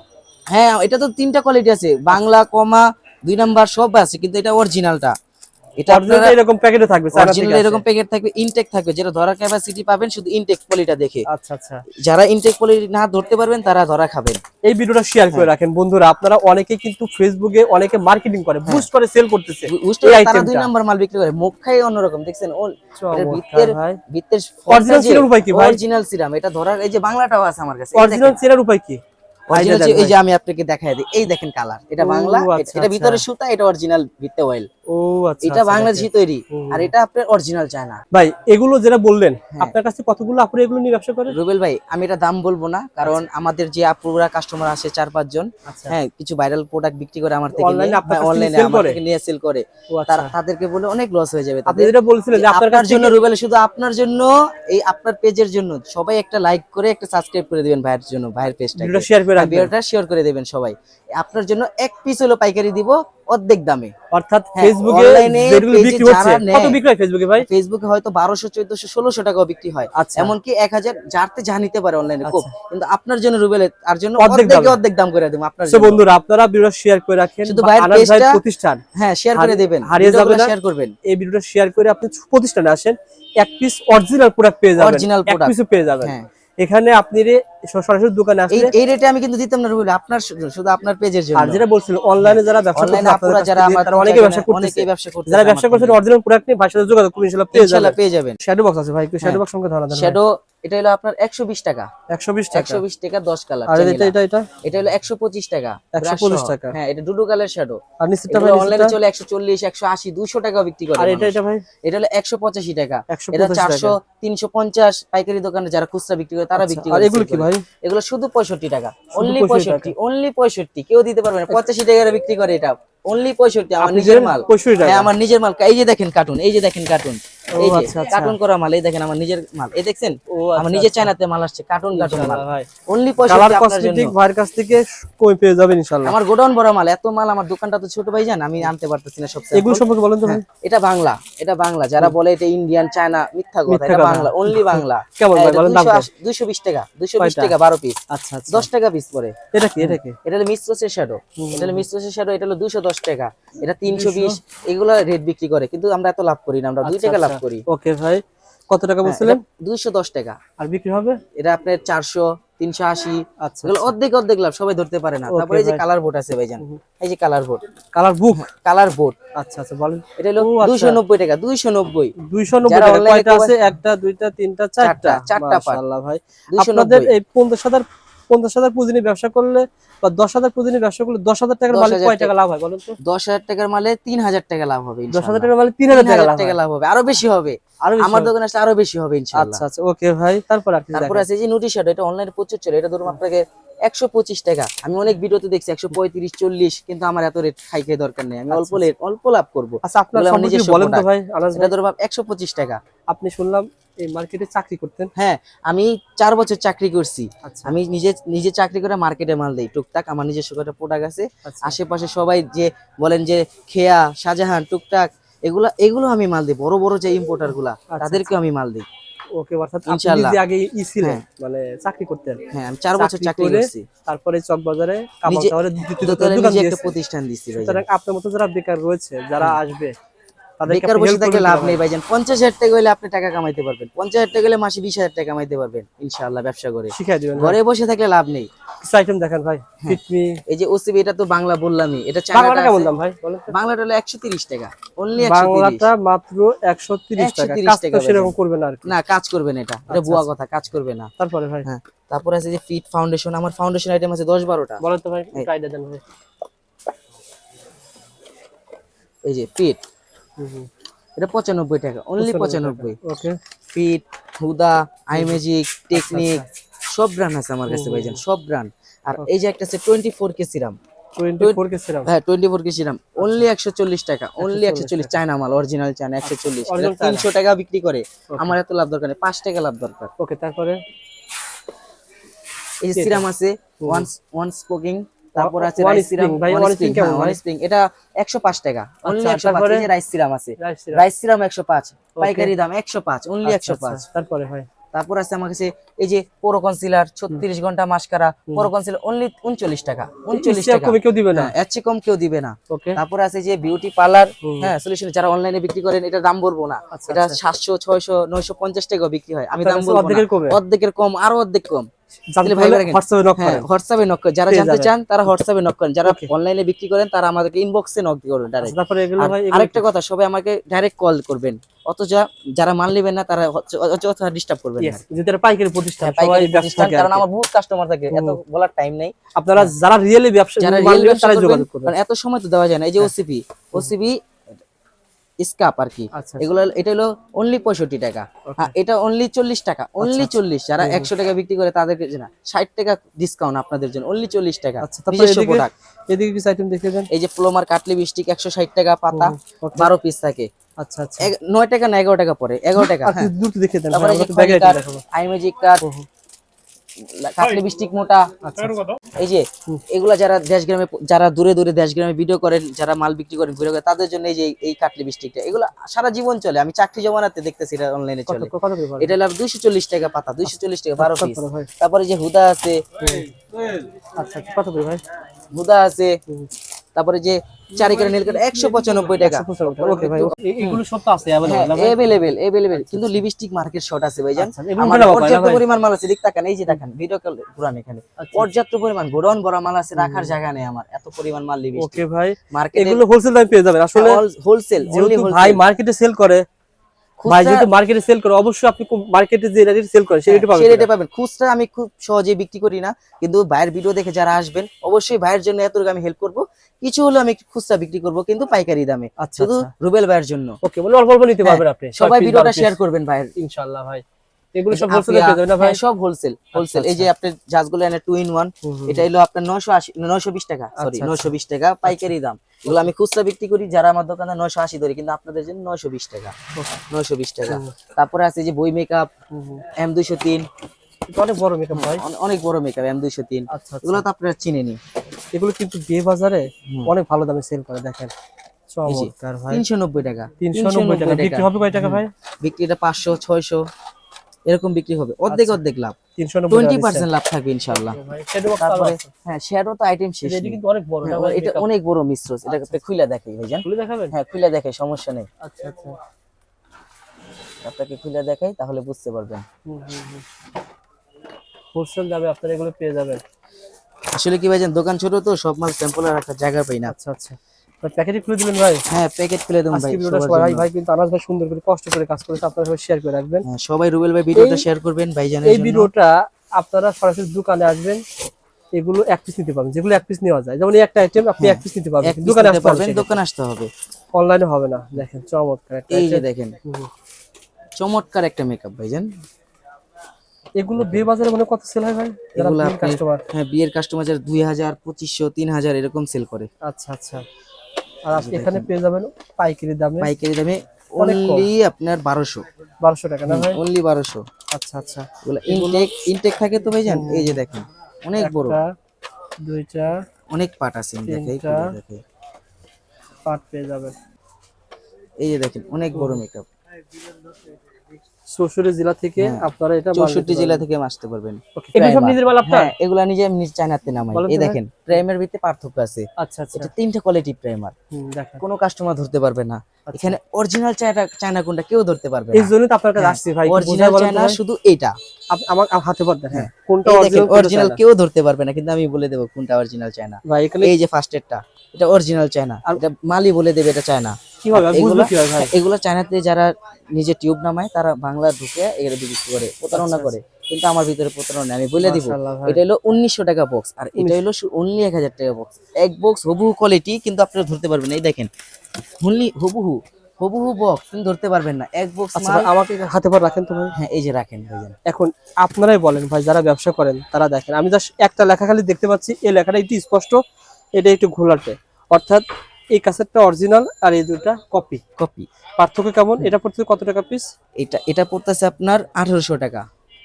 হ্যাঁ এটা তো তিনটা কোয়ালিটি আছে। বাংলা কমা দুই নাম্বার সব আছে কিন্তু এটা অরিজিনালটা এটা এরকম প্যাকেটে থাকবে অরিজিনাল এরকম প্যাকেট থাকবে ইনটেক থাকবে যেটা ক্যাপাসিটি পাবেন শুধু ইনটেক পলিটা দেখে। আচ্ছা আচ্ছা। যারা ইনটেক পলি না ধরতে পারবেন তারা ধরা খাবেন। এই ভিডিওটা শেয়ার করে হ্যাঁ। রাখেন বন্ধুরা। আপনারা অনেকেই কিন্তু ফেসবুকে অনেকে মার্কেটিং করে বুস্ট করে সেল করতেছে বুঝতে এই তারা দুই নাম্বার মাল বিক্রি করে। মুখ খাই অন্যরকম দেখছেন? ভিতরের- সিরাম উপায় কি ভাই? অরিজিনাল সিরাম এটা ধরার এই যে বাংলাটাও আছে আমার কাছে অরিজিনাল উপায় কি? অরিজিনাল এই যে আমি আপনাকে দেখাই দিই এই দেখেন কালার এটা বাংলা আচ্ছা, এটা ভিতরে। সুতা এটা অরিজিনাল ভিত্তে অয়েল ও আচ্ছা এটা আচ্ছা, বাংলাদেশি তৈরি আর এটা আপনার অরিজিনাল চায়না। ভাই এগুলো যেটা বললেন হ্যাঁ। আপনার কাছে কতগুলো আপনি এগুলো নিয়ে ব্যবসা করেন? রুবেল ভাই আমি এটা দাম বলব না কারণ আমাদের যে আপুরা কাস্টমার আসে চার পাঁচ জন আচ্ছা। হ্যাঁ কিছু ভাইরাল প্রোডাক্ট বিক্রি করে আমার থেকে অনলাইনে আমার করে? থেকে নিয়ে সেল করে। আচ্ছা। তাদেরকে বলে অনেক লস হয়ে যাবে। আপনি। যেটা বলছিলেন যে আপনার জন্য রুবেল শুধু আপনার জন্য এই আপনার পেজের জন্য সবাই একটা লাইক করে একটা সাবস্ক্রাইব করে দিবেন ভাইয়ের জন্য ভাইয়ের পেজটা ভিডিওটা শেয়ার করে দেবেন সবাই। আপনার জন্য এক পিস হলো পাইকারি দিব অর্ধেক দামে। অর্থাৎ হ্যাঁ, ফেসবুকে online-এ যেগুলো বিক্রি হচ্ছে কত বিক্রি হয় ফেসবুকে ভাই? ফেসবুকে হয়তো বারোশো চোদ্দশো ষোলোশো টাকাও বিক্রি হয়। আচ্ছা। এমনকি এক হাজার যারতে যা নিতে পারে অনলাইনে খুব। আচ্ছা। কিন্তু আপনার জন্য রুবেল আর জন্য অর্ধেক অর্ধেক দামে। অর্ধেক দাম করে দেবো আপনার জন্য। বন্ধুরা আপনারা ভিডিওটা শেয়ার করে রাখেন শুধু ভাইয়ের আনাস প্রতিষ্ঠান। হ্যাঁ শেয়ার করে দেবেন। হারিয়ে যাবে না? শেয়ার করবেন। এই ভিডিওটা শেয়ার করে আপনি প্রতিষ্ঠানে আসেন এক পিস অরিজিনাল প্রোডাক্ট পেয়ে যাবেন। Product। পিসও পেয়ে যাবেন। হ্যাঁ। এখানে আপনি সরাসরি দোকানে আসলে এই রেটে আমি কিন্তু দিতাম না রুবেল আপনার শুধু আপনার পেজের জন্য। আর যেটা বলছিলেন অনলাইনে যারা ব্যবসা অনলাইনে করছে আপুরা যারা তারা অনেকে ব্যবসা করতেছে। অনেকেই ব্যবসা করতেছে যারা ব্যবসা করছেন অরিজিনাল প্রোডাক্ট নিয়ে ভাইয়ের সাথে যোগাযোগ করুন ইনশাআল্লাহ পেয়ে যাবেন। ইনশাআল্লাহ পেয়ে যাবেন। শ্যাডো বক্স আছে ভাই একটু শ্যাডো। বক্স দেন শ্যাডো এটা হলো আপনার একশো বিশ টাকা। 120 টাকা। একশো বিশ টাকা দশ কালার আর এটা এটা এটা? এটা হলো একশো পঁচিশ টাকা 125 টাকা। হ্যাঁ এটা ডুডু কালার শ্যাডো আর নিচেরটা ভাই অনলাইনে চলে একশো চল্লিশ একশো আশি দুশো টাকা বিক্রি করে আর এটা এটা ভাই? এটা হলো একশো পঁচাশি টাকা। এটা টাকা। চারশো তিনশো পঞ্চাশ পাইকারি দোকানে যারা খুচরা বিক্রি করে তারা আচ্ছা, বিক্রি আর এগুলো কি করে। ভাই? এগুলো শুধু পঁয়ষট্টি টাকা। অনলি পঁয়ষট্টি অনলি পঁয়ষট্টি। কেউ দিতে পারবে না। পঁচাশি টাকা বিক্রি করে এটা। অনলি পঁয়ষট্টি আমার নিজের মাল। হ্যাঁ আমার নিজের মাল। এই যে দেখেন কার্টুন এই যে দেখেন কার্টুন এই যে আচ্ছা, আচ্ছা। কার্টুন করা মাল এই দেখেন আমার নিজের মাল। এই দেখছেন? ও আমার আচ্ছা, নিজের আচ্ছা। চায়নাতে মাল আসছে কার্টুন কার্টুন মাল। অনলি কালার পঁয়ষট্টি আপনার জন্য। কসমেটিক ভাইয়ের কাছ থেকে কমে পেয়ে যাবেন ইনশাআল্লাহ? আমার গোডাউন বড় মাল এত মাল আমার দোকানটা তো ছোট ভাই জান আমি আনতে পারতেছি না সব এগুলো সম্পর্কে বলেন তো ভাই। হ্যাঁ, এটা বাংলা এটা বাংলা। যারা বলে এটা ইন্ডিয়ান চায়না মিথ্যা কথা এটা বাংলা অনলি বাংলা। কেমন ভাই? বলেন দাম টাকা? টাকা পিস আচ্ছা আচ্ছা। দশ টাকা পিস এটা কি এটা কি? এটা হলো মিস্ট্রসের শ্যাডো এটা হলো মিস্ট্রসের শ্যাডো এটা হলো দুশো দশ টাকা। এটা তিনশো বিশ এগুলো রেট বিক্রি করে কিন্তু আমরা এত লাভ করি না আমরা দুই আচ্ছা, টাকা লাভ আচ্ছা। করি। ওকে ভাই কত টাকা হ্যাঁ, বলছিলেন? 210 টাকা। আর বিক্রি হবে? এটা আপনার 400 380 আচ্ছা, আচ্ছা অর্ধেক অর্ধেক লাভ সবাই ধরতে পারে না। তারপরে এই যে কালার বোট আছে ভাইজান এই যে কালার বোট কালার বুক? হ্যাঁ, কালার বোট আচ্ছা আচ্ছা বলেন। এটা হলো 290 আচ্ছা। টাকা 290 290 টাকা। কয়টা আছে? একটা দুইটা তিনটা চারটা? চারটা মাশাআল্লাহ ভাই। আপনাদের এই 15000 পঞ্চাশ হাজার পুঁজি নিয়ে ব্যবসা করলে বা দশ হাজার পুঁজি নিয়ে ব্যবসা করলে দশ হাজার টাকার মালে কয় টাকা লাভ হয় বলুন তো? দশ হাজার টাকার মালে তিন হাজার টাকা লাভ হবে দশ হাজার টাকার মালে তিন হাজার টাকা লাভ হবে আরও বেশি হবে। দোকানে আরও বেশি হবে আচ্ছা, আচ্ছা, ভাই তারপর আর আছে যে এটা প্রচুর এটা ধরুন আপনাকে একশো পঁচিশ টাকা। আমি অনেক দেখছি একশো পঁয়ত্রিশ চল্লিশ কিন্তু আমার এত রেট খাই দরকার নেই। আমি আচ্ছা, অল্প রেট অল্প লাভ করব। একশো পঁচিশ টাকা। আপনি শুনলাম এই মার্কেটে চাকরি করতেন? হ্যাঁ আমি চার বছর চাকরি করছি। আচ্ছা। আমি নিজে নিজে চাকরি করে মার্কেটে মাল দিই। টুকটাক আমার নিজস্ব একটা প্রোডাক্ট আছে। আচ্ছা। আশেপাশে সবাই যে বলেন যে খেয়া শাহজাহান টুকটাক এগুলা এগুলো আমি মাল দিই। বড় বড় যে ইম্পোর্টারগুলা আচ্ছা, তাদেরকেও আমি মাল দিই। ওকে অর্থাৎ আপনি নিজে আগে ই ছিলেন হ্যাঁ। মানে চাকরি করতেন। হ্যাঁ আমি বছর চাকরি চাকরি করে করছি। তারপরে কামাল শহরে দোকান একটা প্রতিষ্ঠান দিচ্ছি ভাই। সুতরাং আপনার মতো যারা বেকার রয়েছে যারা আসবে তাদেরকে বেকার বসে লাভ নেই ভাইজান। পঞ্চাশ হাজার টাকা হলে আপনি টাকা কামাইতে পারবেন। পঞ্চাশ হাজার টাকা হলে মাসে বিশ হাজার টাকা কামাইতে পারবেন ইনশাআল্লাহ ব্যবসা করে। ঘরে বসে থাকলে লাভ নেই। আইটেম দেখেন ভাই এই যে ওসিবি এটা তো বাংলা বললামই। এটা বাংলাটা কেমন দাম ভাই বাংলাটা হলো একশো তিরিশ টাকা অনলি বাংলাটা মাত্র টাকা। কাজ তো সেরকম করবে না আর না কাজ করবেন এটা। এটা আচ্ছা, বুয়া আচ্ছা। কথা কাজ করবে না। তারপরে ভাই। হ্যাঁ তারপর আছে যে ফিট ফাউন্ডেশন। আমার ফাউন্ডেশন আইটেম আছে দশ বারোটা। বলেন তো ভাই এই। দেন ভাই। এই যে ফিট। এটা পঁচানব্বই টাকা অনলি পঁচানব্বই ওকে ফিট হুদা আই ম্যাজিক টেকনিক সব ব্র্যান্ড আছে আমার কাছে ভাইজান সব ব্র্যান্ড আর এই যে একটা আছে twenty four K serum twenty four K serum হ্যাঁ twenty four K serum only একশো চল্লিশ টাকা অনলি একশো চল্লিশ চায়না মাল অরিজিনাল চায়না একশো চল্লিশ। তিনশো টাকা বিক্রি করে আমার এত লাভ দরকার নেই পাঁচ টাকা লাভ দরকার। ওকে তারপরে? এই যে সিরাম আছে ওয়ান ওয়ান স্পোকিং তারপর আছে রাইস সিরাম ভাই, one spring কেমন ভাই? স্প্রিং এটা একশো পাঁচ টাকা অনলি আচ্ছা, একশো পাঁচ তারপরে? এই যে রাইস সিরাম আছে রাইস সিরাম রাইস সিরাম একশো পাঁচ পাইকারি দাম একশো পাঁচ অনলি একশো আচ্ছা, পাঁচ। আচ্ছা, তারপরে ভাই তারপর আছে আমার কাছে এই যে পোরো কনসিলার ছত্রিশ ঘণ্টা মাস্কারা পোরো কনসিলার অনলি উনচল্লিশ টাকা উনচল্লিশ ইচ্ছা টাকা। কমে কেউ দিবে না? হ্যাঁ, এর চেয়ে কম কেউ দিবে না। তারপর আছে যে বিউটি পার্লার হ্যাঁ সলিউশন যারা অনলাইনে বিক্রি করেন এটা দাম বলব না। আচ্ছা, এটা আচ্ছা। সাতশো ছয়শো নয়শো পঞ্চাশ টাকা বিক্রি হয়। আমি দাম বলব? অর্ধেকের কম আরও অর্ধেক কম। জানতে ভাই হোয়াটসঅ্যাপে নক হ্যাঁ করেন। হোয়াটসঅ্যাপে নক করেন যারা জানতে চান তারা হোয়াটসঅ্যাপে নক করেন। যারা অনলাইনে বিক্রি করেন তারা আমাদেরকে ইনবক্সে নক করবেন ডাইরেক্ট তারপরে এগুলো ভাই আরেকটা কথা সবাই আমাকে ডাইরেক্ট কল করবেন। অথচ যারা মাল নেবেন না তারা অযথা ডিস্টার্ব করবেন না। যদি তারা পাইকারি প্রতিষ্ঠান হ্যাঁ, সবাই প্রতিষ্ঠান, থাকে কারণ আমার বহুত কাস্টমার থাকে এত বলার টাইম নেই। আপনারা যারা রিয়েলি ব্যবসা যারা যোগাযোগ করবেন। এত সময় তো দেওয়া যায় না। এই যে হ্যাঁ। ওসিপি ওসিপি স্কাপ আর কি আচ্ছা। এগুলো এটা হলো অনলি পঁয়ষট্টি টাকা। হ্যাঁ এটা অনলি চল্লিশ টাকা। অনলি আচ্ছা। চল্লিশ যারা একশো টাকা বিক্রি করে তাদেরকে না ষাট টাকা ডিসকাউন্ট আপনাদের জন্য অনলি চল্লিশ টাকা। আচ্ছা এদিকে কিছু আইটেম দেখে দেন। এই যে প্লোমার কাটলি বিস্টিক একশো ষাট টাকা পাতা বারো পিস থাকে। আচ্ছা আচ্ছা। নয় টাকা না এগারো টাকা পরে এগারো টাকা। হ্যাঁ দেখে দেন আইমেজিক কাঠ কাটলি বিস্টিক মোটা। আচ্ছা এই যে এগুলা যারা দেশ গ্রামে যারা দূরে দূরে দেশ গ্রামে ভিডিও করেন যারা মাল বিক্রি করেন ঘুরে ঘুরে তাদের জন্য এই যে এই কাটলি বিস্টিকটা এগুলো সারা জীবন চলে। আমি চাকরি জমানাতে দেখতেছি এটা অনলাইনে চলে। করে? এটা হলো দুইশো চল্লিশ টাকা পাতা দুইশো চল্লিশ টাকা বারো পিস তারপরে যে হুদা আছে আচ্ছা আচ্ছা, কত ভাই হুদা আছে। তারপরে যে চারিকারে নীল কাঠ একশো পঁচানব্বই টাকা। ওকে ভাই এগুলো সব তো আছে available না এভেলেবেল এভেলেবেল কিন্তু লিপস্টিক মার্কেট শর্ট আছে আচ্ছা, না পর্যাপ্ত পরিমাণ মাল আছে। তাকান এই যে দেখেন ভিডিও কল পুরান এখানে। আচ্ছা। পর্যাপ্ত পরিমাণ গোডাউন ভরা মাল আছে রাখার জায়গা নেই আমার। এত পরিমাণ মাল লিপস্টিক ওকে ভাই মার্কেটে এগুলো হোলসেল দামে পেয়ে যাবেন। আসলে হোলসেল ভাই মার্কেটে সেল করে ভাই যেহেতু মার্কেটে সেল করে অবশ্যই আপনি মার্কেটে যে রেটে সেল করে সেই রেটে পাবেন রেটে পাবেন। খুচরা আমি খুব সহজে বিক্রি করি না কিন্তু ভাইয়ের ভিডিও দেখে যারা আসবেন অবশ্যই ভাইয়ের জন্য এতটুকু আমি হেল্প করব। কিছু হলে আমি খুচরা বিক্রি করব কিন্তু পাইকারি দামে। আচ্ছা শুধু আচ্ছা। রুবেল ভাইয়ের জন্য। ওকে বলে অল্প অল্প নিতে হ্যাঁ, পারবেন আপনি। সবাই ভিডিওটা শেয়ার করবেন ভাইয়ের। ইনশাআল্লাহ ভাই। এগুলো সব হোলসেলে পেয়ে না ভাই? হ্যাঁ, সব হোলসেল হোলসেল এই যে আপনার জাজগুলো এনে টু ইন ওয়ান হুম, হুম। এটা হলো আপনার নয়শো আশি নয়শো বিশ টাকা সরি আচ্ছা, নয়শো বিশ টাকা পাইকারি দাম। এগুলো আমি খুচরা বিক্রি করি যারা আমার দোকানে নয়শো আশি ধরি কিন্তু আপনাদের জন্য নয়শো বিশ টাকা। নয়শো বিশ টাকা। তারপরে আছে যে বই মেকআপ। এম দুইশো তিন এটা অনেক বড় মেকআপ ভাই। অনেক বড় মেকআপ এম দুইশো তিন। আচ্ছা আচ্ছা। এগুলো তো আপনারা চিনেনি এগুলো কিন্তু বিয়ে বাজারে অনেক ভালো দামে সেল করে দেখেন। চমৎকার ভাই। টাকা। টাকা। বিক্রি হবে কয় টাকা ভাই? বিক্রিটা পাঁচশো ছয়শো। এরকম বিক্রি হবে। অর্ধেক আচ্ছা। অর্ধেক লাভ। নব্বই টোয়েন্টি পার্সেন্ট লাভ থাকবে ইনশাল্লাহ তারপরে হ্যাঁ শেয়ারও তো আইটেম শেষ এটা কিন্তু অনেক বড় হ্যাঁ, এটা অনেক বড় মিশ্র এটা খুলে দেখাই ভাইজান। খুলে দেখাবেন? হ্যাঁ খুলে সমস্যা নেই। আচ্ছা আচ্ছা। আপনাকে খুলে দেখাই তাহলে বুঝতে পারবেন। হোলসেল যাবে আপনারা এগুলো পেয়ে যাবেন। আসলে কি ভাইজান দোকান ছোট তো সব মাল স্যাম্পল রাখার জায়গা পাই না। আচ্ছা আচ্ছা। প্যাকেটে খুলে দিলেন ভাই? হ্যাঁ প্যাকেট খুলে দেবো ভাই ভিডিওটা সবাই ভাই কিন্তু আনাজ ভাই সুন্দর করে কষ্ট করে কাজ করেছে আপনারা সবাই শেয়ার করে রাখবেন। হ্যাঁ, সবাই রুবেল ভাই ভিডিওটা শেয়ার করবেন ভাইজানের এই জন্য। ভিডিওটা আপনারা সরাসরি দোকানে আসবেন এগুলো এক পিস নিতে পারবেন যেগুলো এক পিস নেওয়া যায়। যেমন একটা আইটেম আপনি হ্যাঁ, এক পিস নিতে পারবেন এক দোকানে আসতে পারবেন পারবেন দোকানে আসতে হবে। অনলাইনে হবে না দেখেন চমৎকার একটা এই যে দেখেন। চমৎকার একটা মেকআপ ভাইজান। এগুলো বে বাজারে মনে কত সেল হয় ভাই? এগুলো কাস্টমার হ্যাঁ বিয়ের কাস্টমার যারা দুই হাজার পঁচিশশো তিন হাজার এরকম সেল করে। আচ্ছা আচ্ছা। আর আপনি এখানে পেয়ে যাবেন পাইকারি দামে। পাইকারি দামে অনলি আপনার বারোশো। বারোশো টাকা না ভাই? অনলি বারোশো। আচ্ছা আচ্ছা। এগুলো ইনটেক ইনটেক থাকে তো ভাইজান? এই যে দেখেন অনেক বড়। দুইটা অনেক পাট আছে। খুলে দেখাই। পাট পেয়ে যাবেন। এই যে দেখেন অনেক বড় মেকআপ চৌষট্টি জেলা থেকে হ্যাঁ, আপনারা এটা চৌষট্টি জেলা থেকে আসতে পারবেন। নিজের মাল আপনার? হ্যাঁ এগুলা নিজে নিজ চায়নাতে নামাই। এই দেখেন প্রাইমের ভিতরে পার্থক্য আছে। আচ্ছা আচ্ছা। এটা তিনটা কোয়ালিটি প্রাইমার। কোনো কাস্টমার ধরতে পারবে না। এখানে অরিজিনাল চায়না চায়না কোনটা কেউ ধরতে পারবে এই না জন্যই তো আপনার কাছে আসছি ভাই অরিজিনাল চায়না শুধু আপ- আমার হাতে দেখেন কোনটা অরিজিনাল কেউ ধরতে পারবে না কিন্তু আমি বলে দেবো কোনটা অরিজিনাল চায়না। ভাই এই যে ফার্স্ট এডটা এটা অরিজিনাল চায়না। আর- এটা মালি বলে দেবে এটা চায়না। বুঝব এগুলা- ভাই। এগুলো চায়নাতে যারা নিজে টিউব নামায় তারা বাংলা ঢুকে এগুলো বিক্রি করে প্রতারণা আচ্ছা, করে। কিন্তু আমার ভিতরে প্রতারণা আমি বলে দিব এটা হলো উনিশশো টাকা বক্স আর এটা হলো অনলি এক হাজার টাকা বক্স এক বক্স হবুহু কোয়ালিটি কিন্তু আপনারা ধরতে পারবেন এই দেখেন অনলি হবুহু হবুহু বক্স কিন্তু ধরতে পারবেন না। এক বক্স আচ্ছা আমাকে হাতে পর রাখেন তো ভাই। হ্যাঁ এই যে রাখেন ভাইজান এখন আপনারাই বলেন ভাই যারা ব্যবসা করেন তারা দেখেন। আমি জাস্ট একটা লেখা খালি দেখতে পাচ্ছি এই লেখাটা একটু স্পষ্ট এটা একটু ঘোলাটে। অর্থাৎ এই কাসেটটা অরিজিনাল আর এই দুটা কপি কপি পার্থক্য কেমন? এটা পড়তে কত টাকা পিস এটা এটা পড়তেছে আপনার আঠারোশো টাকা।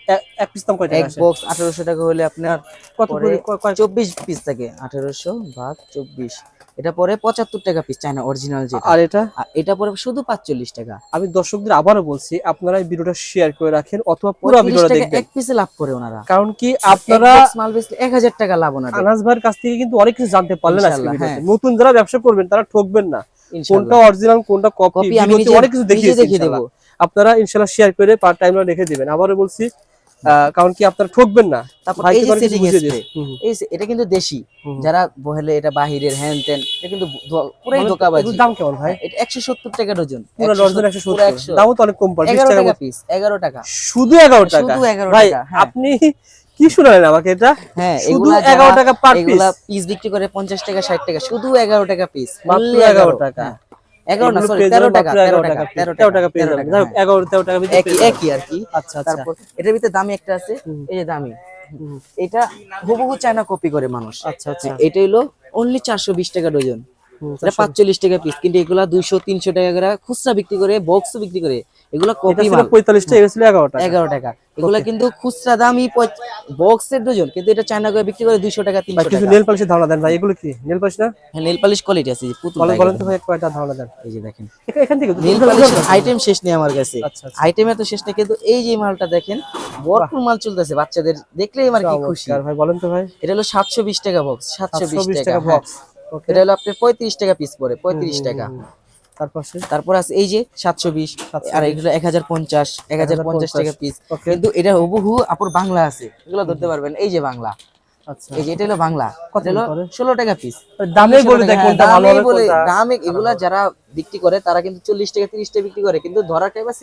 এক পিস দাম কয় টাকা এক বক্স আঠারোশো টাকা হলে আপনার কত পরে করে- কয়- কয়- চব্বিশ পিস থাকে আঠারোশো ভাগ চব্বিশ। এটা পরে পঁচাত্তর টাকা পিস চায়না অরিজিনাল যেটা। আর এটা? এটা পরে শুধু পাঁচচল্লিশ টাকা। আমি দর্শকদের আবারও বলছি আপনারা এই ভিডিওটা শেয়ার করে রাখেন অথবা পুরো ভিডিওটা দেখবেন। এক পিসে লাভ করে ওনারা। কারণ কি আপনারা মাল বেচলে এক হাজার টাকা লাভ ওনাদের। আনাস ভাইয়ের কাছ থেকে কিন্তু অনেক কিছু জানতে পারলেন আজকে ভিডিওতে। হ্যাঁ। নতুন যারা ব্যবসা করবেন তারা ঠকবেন না। কোনটা অরিজিনাল কোনটা কপি আমি অনেক কিছু দেখিয়ে দেবো। আপনারা ইনশাআল্লাহ শেয়ার করে পার টাইম রেখে দিবেন। আবারও বলছি কারণ কি আপনারা ঠকবেন না। তারপর এই যে এই এটা কিন্তু দেশি। যারা বহলে এটা বাহিরের হ্যান ত্যান এটা কিন্তু পুরাই বলেন তো, দাম কেমন ভাই? এটা একশো সত্তর টাকা ডজন। পুরো ডজন একশো পুরো সত্তর একশো। দামও তো অনেক কম পড়ে বিশ এগারো টাকা টাকা পিস এগারো টাকা। শুধু এগারো টাকা? শুধু এগারো ভাই টাকা হ্যাঁ। আপনি কি শুনালেন আমাকে এটা? হ্যাঁ শুধু এগুলা এগারো যারা- টাকা পার পিস এগুলা পিস বিক্রি করে পঞ্চাশ টাকা ষাট টাকা শুধু এগারো টাকা পিস মাত্র এগারো। টাকা। না সরি টাকা টাকা টাকা পেয়ে যাবেন যাই হোক, টাকা ভিতরে হ্যাঁ। একই পেয়ে আর কি। আচ্ছা আচ্ছা। তারপর এটার ভিতরে দামি একটা আছে এই যে দামি। এটা হুবহু চায়না কপি করে মানুষ। আচ্ছা আচ্ছা। এটা হলো অনলি চারশো বিশ টাকা ডজন এটা টাকা পিস কিন্তু এগুলা দুইশো তিনশো টাকা করে খুচরা বিক্রি করে বক্স বিক্রি করে। এগুলা কপি মাল। টাকা এটা ছিল এগারো টাকা। এগারো টাকা। এগুলা কিন্তু খুচরা দামই বক্সের ডজন কিন্তু এটা চায়না করে বিক্রি করে দুইশো টাকা ভাই তিনশো কিছু নেল পালিশের ধারণা দেন ভাই এগুলো কি? নেল পালিশ না? হ্যাঁ নেল পালিশ কোয়ালিটি আছে পুতুল বলেন বলেন তো ভাই কয়টা ধারণা দেন। এই যে দেখেন। এখান থেকে নেল আইটেম শেষ নেই আমার কাছে। আচ্ছা আচ্ছা। আইটেম এত শেষ নেই কিন্তু এই যে মালটা দেখেন ভরপুর মাল চলতেছে বাচ্চাদের দেখলেই আমার কি খুশি। চমৎকার ভাই বলেন তো ভাই। এটা হলো সাতশো বিশ টাকা বক্স সাতশো বিশ 720 টাকা টাকা হ্যাঁ। বক্স এটা হলো আপনার পঁয়ত্রিশ টাকা পিস পড়ে পঁয়ত্রিশ টাকা। তারপর তারপর আছে এই যে সাতশো বিশ আর এগুলো এক হাজার পঞ্চাশ এক হাজার পঞ্চাশ টাকা পিস কিন্তু এটা হুবহু আপুর বাংলা আছে এগুলো ধরতে পারবেন। এই যে বাংলা। এই যে এটা হলো বাংলা। কত হলো ষোলো টাকা পিস দামে বলে দেয় কোনটা ভালো হবে বলে দামে এগুলা যারা বিক্রি করে তারা কিন্তু চল্লিশ টাকা তিরিশ টাকা বিক্রি করে। কিন্তু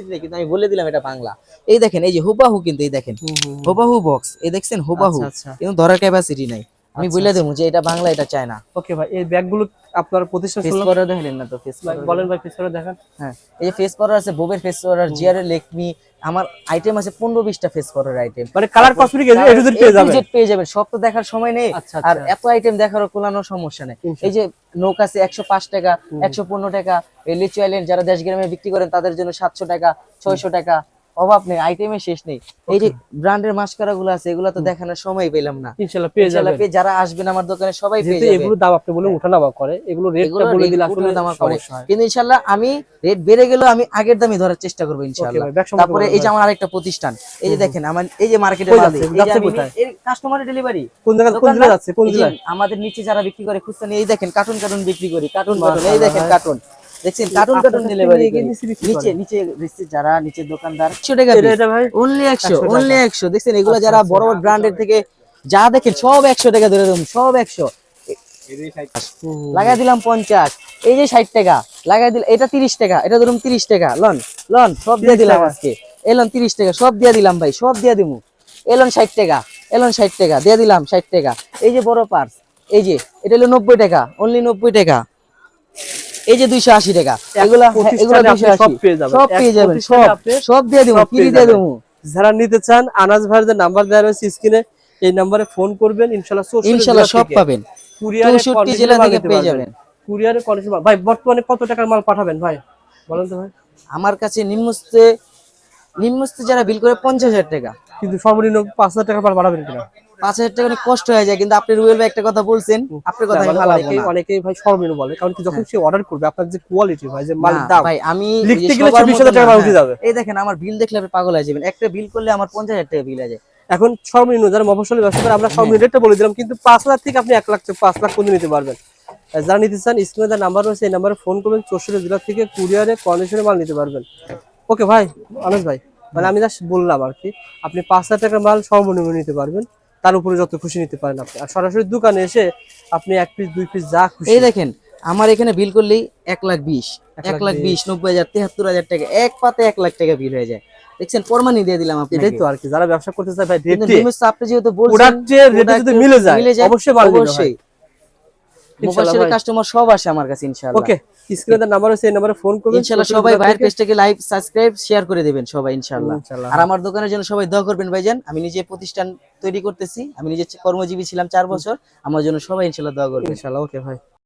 নেই। কিন্তু আমি বলে দিলাম এটা বাংলা। এই দেখেন এই যে হুবাহু কিন্তু এই দেখেন। হুবাহু বক্স এই দেখছেন হুবাহু। আচ্ছা, আচ্ছা। কিন্তু ধরার ক্যাপাসিটি নাই। আমি আচ্ছা, বলে দেবো যে এটা বাংলা এটা চায় না ওকে ভাই এই ব্যাগগুলো আপনার প্রতিষ্ঠান ফেস পাউডার দেখলেন না তো ফেস বলেন ভাই পিছনে দেখান। হ্যাঁ এই যে ফেস পাউডার আছে বোবের ফেস পাউডার জিআর লেকমি আমার আইটেম আছে পনেরো বিশটা ফেস পাউডার আইটেম মানে colour cosmetic A to Z পেয়ে যাবেন। পেয়ে যাবেন সব তো দেখার সময় নেই। আচ্ছা, আর আচ্ছা। এত আইটেম দেখারও কোলানো সমস্যা নেই। এই যে নৌক আছে একশো পাঁচ টাকা একশো পনেরো টাকা এই লিচু আইল্যান্ড যারা দেশ গ্রামে বিক্রি করেন তাদের জন্য সাতশো টাকা ছয়শো টাকা অভাব নেই আইটেমের শেষ নেই। এই যে ব্র্যান্ডের মাস্কারা গুলো আছে এগুলো তো দেখানোর সময় পেলাম না। ইনশাআল্লাহ পেয়ে যাবেন। যারা আসবেন আমার দোকানে সবাই পেয়ে যাবে। এগুলো দাম আপনি বলে উঠানামা করে এগুলো রেটটা বলে দিলে আসলে উঠানামা করে। কিন্তু আমি রেট বেড়ে গেলেও আমি আগের দামই ধরার চেষ্টা করব ইনশাল্লাহ। তারপরে এই যে আমার আরেকটা প্রতিষ্ঠান এই যে দেখেন আমার এই যে মার্কেটে? যাচ্ছে? কাস্টমারের ডেলিভারি কোন জায়গা কোন যাচ্ছে? কোন জেলায় আমাদের নিচে যারা বিক্রি করে খুচরা নিয়ে এই দেখেন কার্টুন কার্টুন বিক্রি করি কার্টুন কার্টুন এই দেখেন কার্টুন দেখছেন কার্টুন কার্টুন ডেলিভারি নিচে নিচে নিচে যারা নিচে দোকানদার একশো টাকা ভাই অনলি একশো 100 অনলি একশো। দেখছেন এগুলো আচ্ছা, যারা আচ্ছা। বড় বড় ব্র্যান্ডের থেকে যা দেখেন সব একশো টাকা ধরে দেবো সব একশো। হুম, হুম। লাগাই দিলাম পঞ্চাশ। এই যে ষাট টাকা লাগাই দিলাম এটা তিরিশ টাকা এটা ধরুন তিরিশ টাকা। লন লন সব দিয়ে দিলাম আজকে। এলন তিরিশ টাকা সব দিয়ে দিলাম ভাই সব দিয়ে দিমু। এলন ষাট টাকা এলন ষাট টাকা দিয়ে দিলাম ষাট টাকা। এই যে বড় পার্স এই যে এটা হলো নব্বই টাকা অনলি নব্বই টাকা। এই যে দুইশো আশি টাকা এগুলা হ্যাঁ, এগুলা সব পেয়ে যাবেন। সব পেয়ে যাবেন সব সব দিয়ে দেবো সব ফ্রি দিয়ে। দেবো। যারা নিতে চান আনাজ ভাইয়ের যে নাম্বার দেওয়া রয়েছে স্ক্রিনে এই নাম্বারে ফোন করবেন ইনশাআল্লাহ সব পাবেন। কুরিয়ারে জেলা থেকে পেয়ে যাবেন। কুরিয়ারে কন্ডিশন ভাই বর্তমানে কত টাকার মাল পাঠাবেন ভাই? বলেন তো ভাই। আমার কাছে নিম্নস্তে নিম্নস্তে যারা বিল করে পঞ্চাশ হাজার টাকা। কিন্তু সর্বনিম্ন পাঁচ হাজার টাকা মাল পাঠাবেন কিনা? পাঁচ হাজার টাকা অনেক কষ্ট হয়ে যায় কিন্তু আপনি রুয়েল ভাই একটা কথা বলছেন আপনার কথা আমি মানে অনেকেই অনেকেই ভাই সর্বনিম্ন বলে কারণ কি যখন সে অর্ডার করবে আপনার যে কোয়ালিটি ভাই যে না, মালের দাম ভাই আমি লিখতে গেলে সবার চব্বিশ মতো হাজার টাকা উঠে হ্যাঁ। যাবে। এই দেখেন আমার বিল দেখলে আপনি পাগল হয়ে যাবেন। একটা বিল করলে আমার পঞ্চাশ হাজার টাকা বিল হয়ে যায়। এখন সর্বনিম্ন যারা মফসলে ব্যবসা করে আমরা সর্বনিম্ন রেটটা বলে দিলাম কিন্তু পাঁচ লাখ থেকে আপনি এক লাখ পাঁচ লাখ পর্যন্ত নিতে পারবেন। যারা নিতে চান স্ক্রিনে তার নাম্বার রয়েছে এই নাম্বারে ফোন করবেন চৌষট্টি জেলা থেকে কুরিয়ারে কন্ডিশনে মাল নিতে পারবেন। ওকে ভাই অনেক ভাই মানে আমি জাস্ট বললাম আর কি আপনি পাঁচ হাজার টাকার মাল সর্বনিম্ন নিতে পারবেন। তার উপরে যত খুশি নিতে পারেন আপনি। আর সরাসরি দোকানে এসে আপনি এক পিস দুই পিস যা খুশি। এই দেখেন আমার এখানে বিল করলেই এক লাখ বিশ এক লাখ বিশ নব্বই হাজার তেহাত্তর হাজার টাকা এক পাতে এক লাখ টাকা বিল হয়ে যায়। দেখছেন প্রমাণই দিয়ে দিলাম আপনি এটাই তো আর কি যারা ব্যবসা করতে চায় ভাই আপনি যেহেতু বলছেন প্রোডাক্টের রেটে যদি মিলে যায় অবশ্যই অবশ্যই। মোবাইলের কাস্টমার সব আসে আমার কাছে ইনশাআল্লাহ। ওকে স্ক্রিনে নাম্বার আছে এই নম্বরে ফোন করবেন ইনশাআল্লাহ সবাই ভাইয়ের পেজটাকে লাইক সাবস্ক্রাইব শেয়ার করে দিবেন সবাই ইনশাআল্লাহ। আর আমার দোকানের জন্য সবাই দোয়া করবেন ভাইজান আমি নিজে প্রতিষ্ঠান তৈরি করতেছি আমি নিজে কর্মজীবী ছিলাম চার বছর আমার জন্য সবাই ইনশাআল্লাহ দোয়া করবেন। ইনশাআল্লাহ ওকে ভাই।